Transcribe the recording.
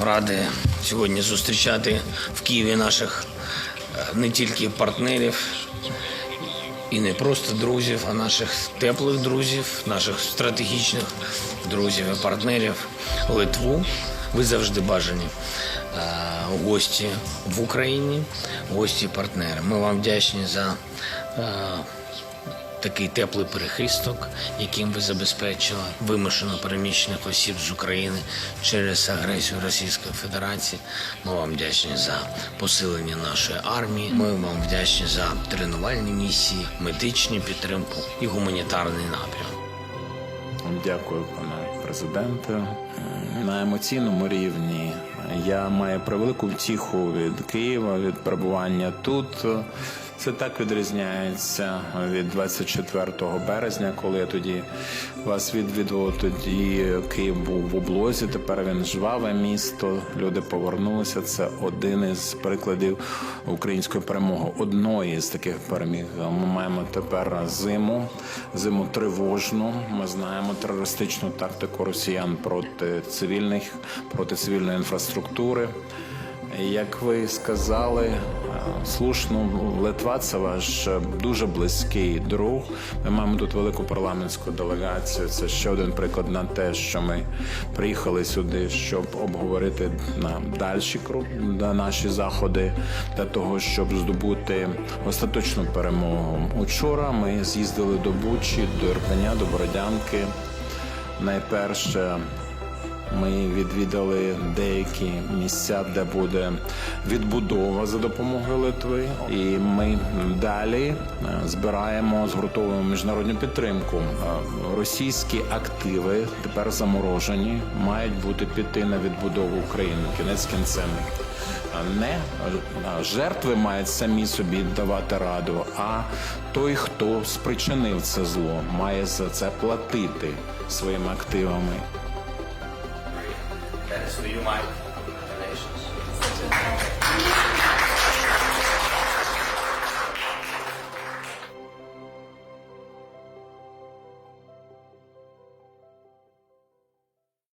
Ради сьогодні зустрічати в Києві наших е, не тільки партнерів і не просто друзів, а наших теплих друзів, наших стратегічних друзів і партнерів Литву. Ви завжди бажані е, гості в Україні, гості і партнери. Ми вам вдячні за е, такий теплий перехисток, яким ви забезпечили вимушено переміщених осіб з України через агресію Російської Федерації. Ми вам вдячні за посилення нашої армії. Ми вам вдячні за тренувальні місії, медичну підтримку і гуманітарний напрям. Дякую, пане президенте. На емоційному рівні я маю превелику втіху від Києва, від перебування тут. Це так відрізняється від 24 березня, коли я тоді вас відвідував. Тоді Київ був в облозі. Тепер він жваве місто. Люди повернулися. Це один із прикладів української перемоги. Одної з таких переміг. Ми маємо тепер зиму, зиму тривожну. Ми знаємо терористичну тактику росіян проти цивільних, проти цивільної інфраструктури. Як ви сказали, е, слушно, Литва це ваш е, дуже близький друг. Ми маємо тут велику парламентську делегацію. Це ще один приклад на те, що ми приїхали сюди, щоб обговорити на дальші на наші заходи для того, щоб здобути остаточну перемогу. Учора ми з'їздили до Бучі, до Ірпеня, до Бородянки. Найперше. Ми відвідали деякі місця, де буде відбудова за допомогою Литви, і ми далі е, збираємо, згуртовуємо міжнародну підтримку. Е, Російські активи тепер заморожені, мають бути піти на відбудову України. Кінець кінцем. Не жертви мають самі собі давати раду, а той, хто спричинив це зло, має за це платити своїми активами. that is through my relations.